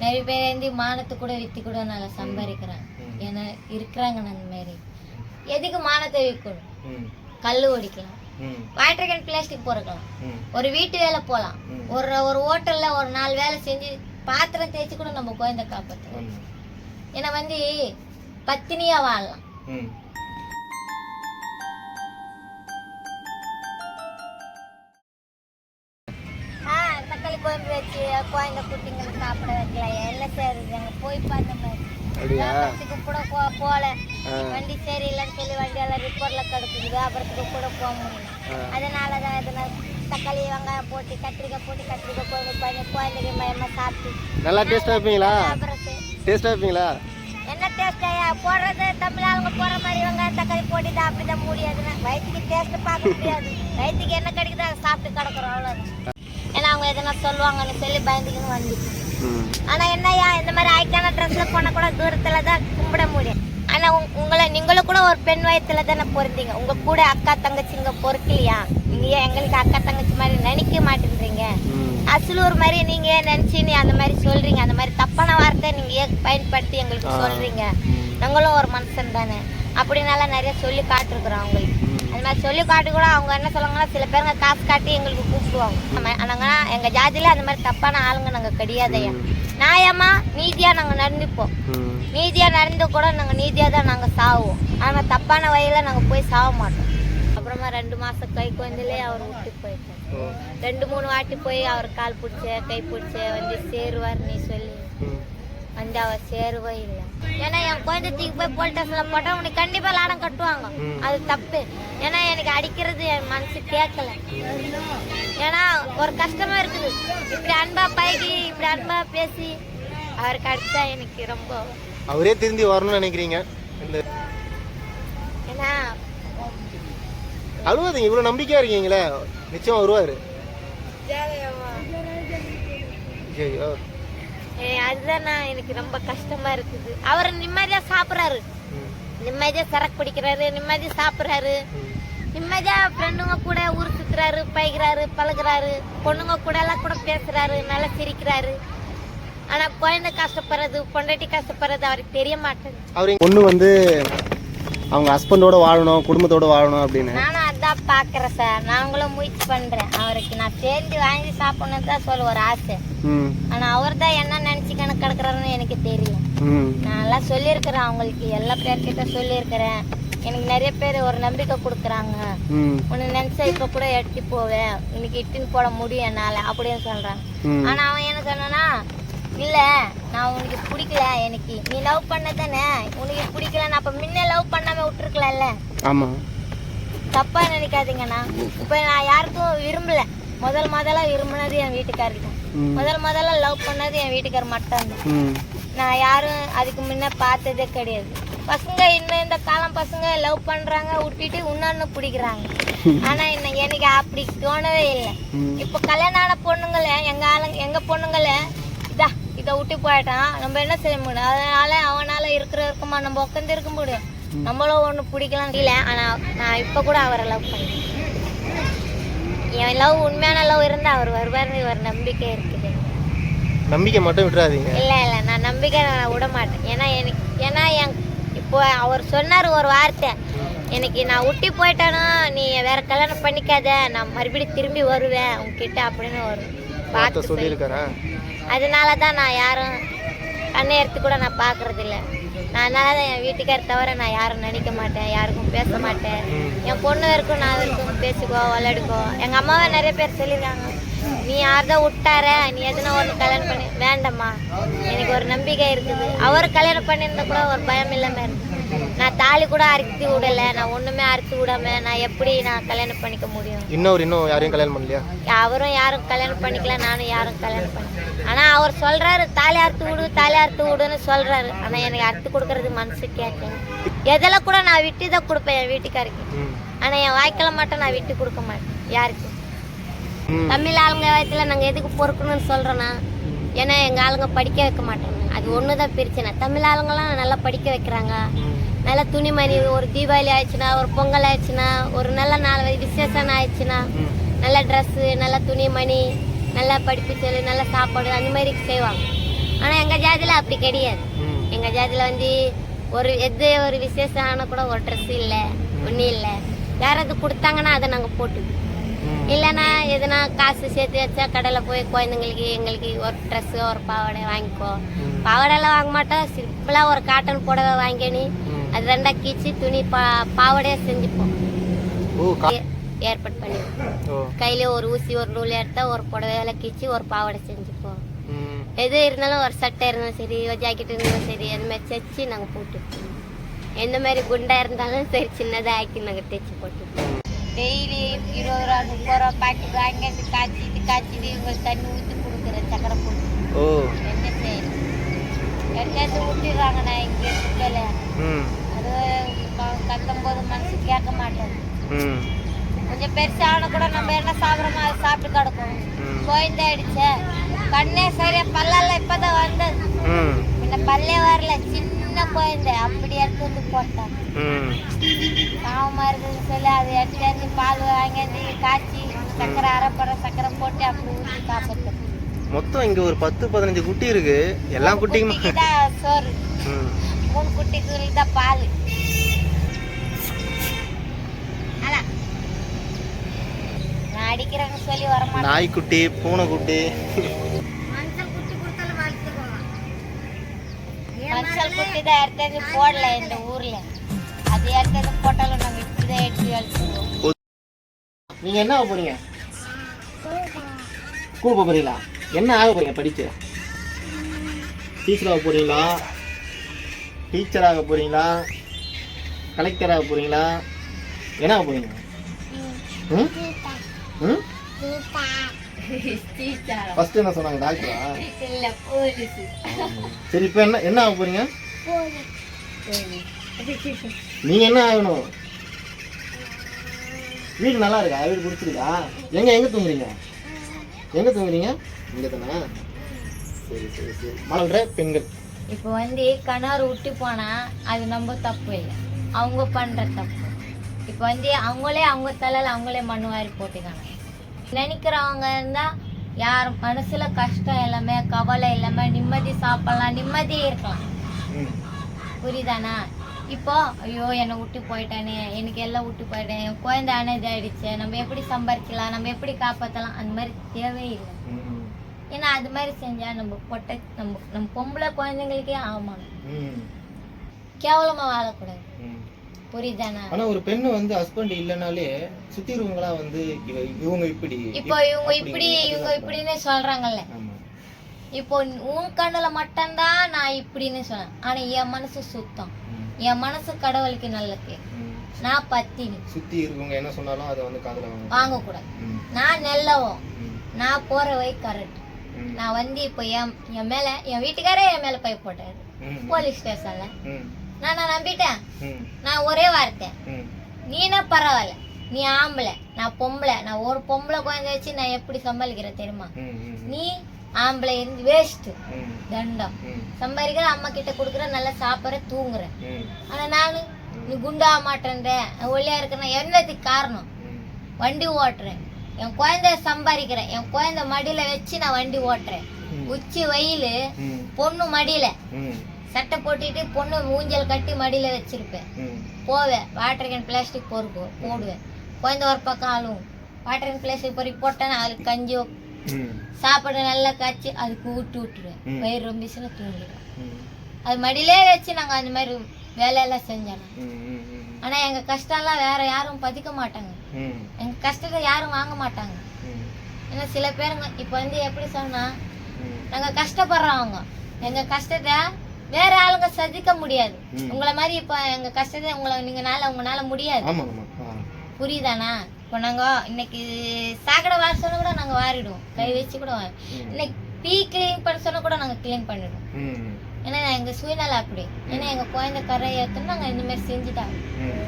நிறைய பேர் வந்து மானத்தை கூட வித்து கூட நல்லா சம்பாதிக்கிறாங்க ம். ஏன்னா இருக்கிறாங்க அந்த மாதிரி. எதுக்கு மானத்தை விற்கணும்? கல் ஓடிக்கலாம் ம். வாட்டர் கேன் பிளாஸ்டிக் பொறுக்கலாம் ஒரு வீட்டு வேலை போகலாம். ஒரு ஒரு ஹோட்டல்ல ஒரு நாலு வேலை செஞ்சு பாத்திரம் தேய்ச்சி கூட நம்ம குழந்தை காப்பாற்றலாம் ஏன்னா வந்து பத்தினியா வாழலாம். தக்காளி குழம்பு வச்சு குழந்தை குட்டிங்களுக்கு சாப்பிட வைக்கலாம் என்ன செய்யுதுங்க போய் பார்த்த மாதிரி அப்படியா? கூட போ- போகல. வண்டி சரியில்லைன்னு சொல்லி வண்டி எல்லாம் ரிப்போர்ட்ல கிடக்குது. வியாபாரத்துக்கு கூட போக முடியல. அதனால தான் தக்காளி வெங்காயம் போட்டு கத்திரிக்காய் போட்டு கத்திரிக்காய் குழம்பு பண்ணி குழந்தைங்க மயமா சாப்பிட்டு. நல்லா டேஸ்ட்டாக இருப்பீங்களா? வியாபாரத்து டேஸ்ட்டாக இருப்பீங்களா? என்ன டேஸ்ட் போடுறது தமிழ் ஆளுங்க போற மாதிரி வெங்காயம் தக்காளி போட்டு தான் முடியாதுன்னா வயிற்றுக்கு டேஸ்ட் பார்க்க முடியாது. வயிற்றுக்கு என்ன கிடைக்குதோ அதை சாப்பிட்டு கிடக்குறோம் அவ்வளோதான் ஏன்னா அவங்க எதனா சொல்லுவாங்கன்னு சொல்லி பயந்துக்கின்னு வந்துட்டு ம் ஆனா என்னய்யா இந்த மாதிரி ஐக்கான ட்ரெஸ்ல போனா கூட தூரத்துல தான் கும்பிட முடியும். ஆனா உங்க- உங்களை நீங்களும் கூட ஒரு பெண் வயத்துல தானே பொருந்தீங்க. உங்க கூட அக்கா தங்கச்சிங்க பொறுக்கலையா? நீங்க எங்களுக்கு அக்கா தங்கச்சி மாதிரி நினைக்க மாட்டேன்றீங்க? அசலூர் மாதிரி நீங்க ஏன் நினைச்சு நீ அந்த மாதிரி சொல்றீங்க? அந்த மாதிரி தப்பான வார்த்தை நீங்க பயன்படுத்தி எங்களுக்கு. சொல்றீங்க. நாங்களும் ஒரு மனுஷன் தானே. அப்படினால நிறைய சொல்லி காட்டிருக்கிறோம் அவங்களுக்கு. அது மாதிரி சொல்லி காட்டி கூட அவங்க என்ன சொல்லுவாங்கன்னா சில பேருங்க காசு காட்டி எங்களுக்கு கூப்பிடுவாங்க. நம்ம- ஆனாங்க எங்க ஜாதியில அந்த மாதிரி தப்பான ஆளுங்க நாங்க கிடையாதையா ம். நியாயமா நீதியா நாங்க நடந்துப்போம். ம். நீதியா நடந்து கூட நாங்க நீதியா தான் நாங்க சாவோம். ஆனா தப்பான வழியில நாங்க போய் சாவ மாட்டோம். அப்புறமா ரெண்டு மாசம் கை குழந்தையிலே அவர் விட்டு போயிட்டார். ரெண்டு மூணு வாட்டி போய் அவர் கால் பிடிச்ச கை பிடிச்ச வந்து சேருவார் நீ சொல்லி. வந்து அவர் சேருவே இல்லை. ஏன்னா என் குழந்தை தூக்கி போய் போலீஸ் ஸ்டேஷன்ல போட்டா உனக்கு கண்டிப்பா லாடம் கட்டுவாங்க. அது தப்பு. ஏன்னா எனக்கு அடிக்கிறது என் மனசு கேட்கல ஏன்னா ஒரு கஷ்டமா இருக்குது. இப்படி அன்பா பழகி இப்படி அன்பா பேசி அவருக்கு அடிச்சா எனக்கு ரொம்ப அவரே திருந்தி வரணும்னு நினைக்கிறீங்க? ஏன்னா அழுவாதீங்க இவ்வளோ நம்பிக்கையாக இருக்கீங்களே. நிச்சயம் வருவார். ஐயோ அதுதான் நான் எனக்கு ரொம்ப கஷ்டமா இருக்குது. அவர் நிம்மதியா சாப்பிடுறாரு. நிம்மதியா சரக்கு பிடிக்கிறாரு நிம்மதியா சாப்பிடுறாரு. நிம்மதியா ஃப்ரெண்டுங்க கூட ஊர் சுத்துறாரு பழகுறாரு பழகுறாரு. பொண்ணுங்க கூட எல்லாம் கூட பேசுறாரு நல்லா சிரிக்கிறாரு. ஆனா குழந்தை கஷ்டப்படுறது பொண்டாட்டி கஷ்டப்படுறது அவருக்கு தெரிய மாட்டேங்குது. அவர் பொண்ணு வந்து அவங்க ஹஸ்பண்டோட வாழணும் குடும்பத்தோட வாழணும் அப்படின்னு. நானும் அதான் பாக்குறேன் சார். நாங்களும் முயற்சி பண்றேன். அவருக்கு நான் சேர்ந்து வாங்கி சாப்பிடணும் தான் சொல்ல ஒரு ஆசை. ஆனா அவர் தான் என்ன நினைச்சு கணக்கு கிடக்குறாருன்னு எனக்கு தெரியல. ம். நான் எல்லாம் சொல்லியிருக்கிறேன் அவங்களுக்கு. எல்லா பேர்கிட்ட சொல்லியிருக்கிறேன். எனக்கு நிறைய பேர் ஒரு நம்பிக்கை கொடுக்குறாங்க. உன்னை நினைச்சா இப்ப கூட எடுத்து போவேன். இன்னைக்கு இட்டுன்னு போட முடியும் என்னால அப்படின்னு சொல்றான் ஆனா அவன் என்ன சொன்னானா இல்ல நான் உனக்கு பிடிக்கல எனக்கு நீ லவ் பண்ண தானே. உனக்கு பிடிக்கல அப்ப முன்ன லவ் பண்ணாம விட்டுருக்கலாம்ல. ஆமாம் தப்பா நினைக்காதீங்கண்ணா. இப்ப நான் யாருக்கும் விரும்பல. முதல் முதல்ல விரும்பினது என் வீட்டுக்காரருக்கு முதல் முதல்ல லவ் பண்ணது என் வீட்டுக்காரர் மட்டும்தான். ம். நான் யாரும் அதுக்கு முன்ன பார்த்ததே கிடையாது. பசங்க இன்னும் இந்த காலம் பசங்க லவ் பண்றாங்க விட்டுட்டு இன்னொன்னு பிடிக்கிறாங்க. ஆனா என்ன எனக்கு அப்படி தோணவே இல்லை. இப்போ கல்யாணம் ஆன பொண்ணுங்கள எங்க ஆளுங்க எங்க பொண்ணுங்கள இதா இதை விட்டு போயிட்டான். நம்ம என்ன செய்ய முடியும்? அதனால அவனால இருக்கிற இருக்குமா நம்ம உட்காந்து இருக்க முடியும்? நம்மளும் ஒண்ணு பிடிக்கலாம் இல்ல ஆனா நான் இப்ப கூட அவரை லவ் பண்ணேன் என் லவ் உண்மையான லவ் இருந்தா அவர் வருவார்னு ஒரு நம்பிக்கை இருக்குது. நம்பிக்கை மட்டும் விட்டுறாதீங்க. இல்ல இல்ல நான் நம்பிக்கை நான் விட மாட்டேன். ஏன்னா எனக்கு ஏன்னா என் இப்போ அவர் சொன்னார் ஒரு வார்த்தை. எனக்கு நான் விட்டு போயிட்டானோ நீ வேற கல்யாணம் பண்ணிக்காத நான் மறுபடியும் திரும்பி வருவேன் உங்ககிட்ட அப்படின்னு ஒரு பார்த்து சொல்லி சொல்லியிருக்காரா? அதனால தான் நான் யாரும் கண்ணை எடுத்து கூட நான் பார்க்கறது இல்ல நான் அதனால தான் என் வீட்டுக்கார தவிர நான் யாரும் நினைக்க மாட்டேன் யாருக்கும் பேச மாட்டேன். என் பொண்ணு வரைக்கும் நான் வரைக்கும் பேசிக்கோ விளையாடுக்கோ. எங்கள் அம்மாவை நிறைய பேர் சொல்லியிருக்காங்க. நீ யார்தான் விட்டார நீ எதுனா ஒன்று கல்யாணம் பண்ணி வேண்டாம்மா. எனக்கு ஒரு நம்பிக்கை இருக்குது. அவர் கல்யாணம் பண்ணியிருந்தா கூட ஒரு பயம் இல்லாமல் இருந்தது. நான் தாலி கூட அறுத்து விடல. நான் ஒன்றுமே அறுத்து விடாம நான் எப்படி நான் கல்யாணம் பண்ணிக்க முடியும்? இன்னொரு இன்னும் யாரையும் கல்யாணம் பண்ணலையா? அவரும் யாரும் கல்யாணம் பண்ணிக்கல நானும் யாரும் கல்யாணம் பண்ணல. ஆனா அவர் சொல்றாரு தாலி அறுத்து விடு தாலி அறுத்து விடுன்னு சொல்றாரு. ஆனா எனக்கு அறுத்து கொடுக்கறது மனசு கேட்கல. எதில் கூட நான் விட்டு தான் கொடுப்பேன் என் வீட்டுக்காருக்கு. ஆனா என் வாய்க்கால மட்டும் நான் விட்டு கொடுக்க மாட்டேன் யாருக்கு. ம். தமிழ் ஆளுங்க வயத்துல நாங்க எதுக்கு பொறுக்கணும்னு சொல்றோன்னா ஏன்னா எங்க ஆளுங்க படிக்க வைக்க மாட்டாங்க. அது ஒண்ணுதான் பிரச்சனை. தமிழ் ஆளுங்கெல்லாம் நல்லா படிக்க வைக்கிறாங்க. நல்ல துணிமணி ஒரு தீபாவளி ஆயிடுச்சுன்னா ஒரு பொங்கல் ஆயிடுச்சுன்னா ஒரு நல்ல நாள் விசேஷம் ஆயிடுச்சுன்னா நல்ல ட்ரெஸ்ஸு நல்ல துணிமணி நல்ல படிப்பு சொல்லி நல்ல சாப்பாடு அந்த மாதிரி செய்வாங்க. ஆனா எங்க ஜாதியில அப்படி கிடையாது. ம். எங்க ஜாதியில வந்து ஒரு எது ஒரு விசேஷம் ஆனா கூட ஒரு ட்ரெஸ் இல்ல ஒண்ணும் இல்ல. யாராவது கொடுத்தாங்கன்னா அதை நாங்க போட்டுக்குவோம். ம். இல்லைன்னா எதுனா காசு சேர்த்து வச்சா கடையில் போய் குழந்தைங்களுக்கு எங்களுக்கு ஒரு ட்ரெஸ்ஸு ஒரு பாவாடை வாங்கிக்கோ. ம். பாவாடைலாம் வாங்க மாட்டோம். சிம்பிளாக ஒரு காட்டன் புடவை வாங்கினி. அது ரெண்டா கீச்சு துணி பா பாவாடையாக செஞ்சுப்போம். ஏற்பாடு ஓ. கையில ஒரு ஊசி ஒரு நூல் எடுத்தா ஒரு புடவையில கீச்சு ஒரு பாவாடை செஞ்சுப்போம். ம். எது இருந்தாலும் ஒரு சட்டை இருந்தாலும் சரி ஒரு ஜாக்கெட் இருந்தாலும் சரி அந்த மாதிரி தைச்சு நாங்கள் போட்டுப்போம் எந்த மாதிரி குண்டா இருந்தாலும் சரி சின்னதாக ஆக்கி நாங்கள் தைச்சு போட்டுப்போம். டெய்லி இருபது ரூபா முப்பது ரூபா பாக்கெட் வாங்கிட்டு காய்ச்சிட்டு காய்ச்சிட்டு இவங்க தண்ணி ஊற்றி கொடுக்குற சக்கரை போட்டு. ஓ. என்ன செய்யணும் எடுத்தாந்து ஊற்றிடுறாங்க நான் இங்கே இருக்கல ம். அது கத்தும்போது மனசு கேட்க மாட்டேன். ம். கொஞ்சம் பெருசான கூட நம்ம என்ன சாப்பிட்றோமோ அதை சாப்பிட்டு கிடக்கும். ம். கோயந்த அடிச்ச கண்ணே சரியா பல்லெல்லாம் இப்பதான் வந்தது. ம். முன்ன பல்லே வரல. சின்ன குழந்தை அப்படி எடுத்து போட்டான். பாவமா இருக்குதுன்னு சொல்லி அதை எடுத்து பால் வாங்கி காய்ச்சி சக்கரை அரைப்பற சக்கரை போட்டு அப்படி ஊற்றி சாப்பிட்டோம் மொத்தம் இங்க ஒரு பத்து பதினஞ்சு குட்டி இருக்கு. எல்லா தான் சோறு. மூணு குட்டிக்கு தான் பால். நான் அடிக்கிறேன்னு சொல்லி வரமாட்டேன். நாய்க்குட்டி பூனைக்குட்டி. மனுஷன் குட்டி தான் எடுத்தது போடல இந்த ஊர்ல. அது எடுத்தது போட்டாலும் நாங்க இப்படிதான் எடுத்து வளர்த்துக்குவோம். நீங்க என்ன ஆக போறீங்க? ஸ்கூல் போக போறீங்களா? என்ன ஆக போறீங்க படிச்சு? டீச்சர் ஆக போறீங்களா? டீச்சர் ஆக போறீங்களா? கலெக்டர் ஆக போறீங்களா? என்ன ஆக போறீங்க? ம்? ம்? ஃபர்ஸ்ட் என்ன சொன்னாங்க டாக்டரா? சரி இப்போ என்ன என்ன ஆக போறீங்க? நீங்க என்ன ஆகணும்? வீடு நல்லா இருக்கா? வீடு பிடிச்சிருக்கா எங்க எங்க தூங்குறீங்க? எங்க தூங்குறீங்க? இங்க தானே சரி சரி சரி. வாழ்ற பெண்கள். இப்போ வந்து கணவர் விட்டு போனா அது நம்ம தப்பு இல்லை. அவங்க பண்ற தப்பு. இப்போ வந்து அவங்களே அவங்க தலையில அவங்களே மண்ணு வாரி போட்டுக்காங்க நினைக்கிறவங்க இருந்தா யார் மனசுல கஷ்டம் எல்லாமே கவலை எல்லாமே நிம்மதி சாப்பிடலாம் நிம்மதி இருக்கலாம். புரியுதானா? இப்போ ஐயோ என்னை விட்டு போயிட்டானே எனக்கு எல்லாம் விட்டு போயிட்டேன் என் குழந்தை அனது ஆயிடுச்சு நம்ம எப்படி சம்பாதிக்கலாம் நம்ம எப்படி காப்பாற்றலாம் அந்த மாதிரி தேவையில்லை ம். ஏன்னா அது மாதிரி செஞ்சா நம்ம பொட்டை நம்ம நம்ம பொம்பளை குழந்தைங்களுக்கே ஆமாம். ம். கேவலமா வாழக்கூடாது. புரியுதானா ஆனா ஒரு பெண்ணு வந்து ஹஸ்பண்ட் இல்லைனாலே சுத்தி இருக்கவங்களா வந்து இவ இவங்க இப்படி இப்போ இவங்க இப்படி இவங்க இப்படின்னு சொல்றாங்கல்ல. ஆமா. இப்போ உன் கண்ணுல மட்டும்தான் நான் இப்படின்னு சொன்னேன். ஆனா என் மனசு சுத்தம். என் மனசு கடவுளுக்கு நல்லது. நான் பத்தினி. சுத்தி இருக்கவங்க என்ன சொன்னாலும் அதை வந்து காதுல வாங்க. ம், நான் நல்லவன். ம், நான் போற வை கரெக்ட். நான் வந்து இப்போ என் என் மேல என் வீட்டுக்காரே என் மேல பை போட்டாரு. போலீஸ் ஸ்டேஷன்ல. நான் நான் நம்பிட்டேன். நான் ஒரே வார்த்தை. நீனா பரவாயில்ல. நீ ஆம்பளை. நான் பொம்பளை. நான் ஒரு பொம்பளை குழந்தை வச்சு நான் எப்படி சமாளிக்கிறேன் தெரியுமா? நீ ஆம்பளை இருந்து வேஸ்ட் தண்டம். சம்பாதிக்கிற அம்மா கிட்ட கொடுக்குற நல்லா சாப்பிட்ற தூங்குற. ஆனா நானு நீ குண்டாக மாட்டேன்ற ஒல்லியா இருக்கிறேன் என்னதுக்கு காரணம்? வண்டி ஓட்டுறேன். என் குழந்தைய சம்பாதிக்கிறேன். என் குழந்தை மடியில வச்சு நான் வண்டி ஓட்டுறேன். உச்சி வெயில் பொண்ணு மடியில. சட்டை போட்டுட்டு பொண்ணு ஊஞ்சல் கட்டி மடியில வச்சிருப்பேன். போவேன். வாட்டர் கேன் பிளாஸ்டிக் பொறுப்பு போடுவேன். குழந்தை ஒரு பக்கம் ஆளும். வாட்டர் கேன் பிளாஸ்டிக் பொறுக்கி போட்டேன்னா அதுக்கு கஞ்சி சாப்பாடு நல்லா காய்ச்சி அதுக்கு ஊட்டி விட்டுருவேன். வயிறு ரொம்பிச்சுன்னா தூங்கிடுவேன் அது மடியிலே வச்சு நாங்கள் அந்த மாதிரி வேலையெல்லாம் செஞ்சோம். ஆனால் எங்கள் கஷ்டம்லாம் வேற யாரும் பதிக்க மாட்டாங்க. ம், எங்கள் கஷ்டத்தை யாரும் வாங்க மாட்டாங்க. ஏன்னா சில பேருங்க இப்போ வந்து எப்படி சொன்னா ம், நாங்கள் கஷ்டப்படுறவங்க. எங்கள் கஷ்டத்தை வேற ஆளுங்க சதிக்க முடியாது. உங்களை மாதிரி இப்போ எங்கள் கஷ்டத்தை உங்களை நீங்கனால உங்களால முடியாது. புரியுதாண்ணா? இப்போ நாங்கள் இன்னைக்கு சாக்கடை வார சொன்னா கூட நாங்கள் வாரிடுவோம். கை வச்சு கூட இன்னைக்கு டீ க்ளீன் பண்ண சொன்னா கூட நாங்கள் க்ளீன் பண்ணிடுவோம். ஏன்னா எங்கள் சூழ்நிலை அப்படி. ஏன்னா எங்கள் குழந்தை கரை ஏற்றணும் நாங்கள் இந்த மாதிரி செஞ்சுட்டாங்க ம்,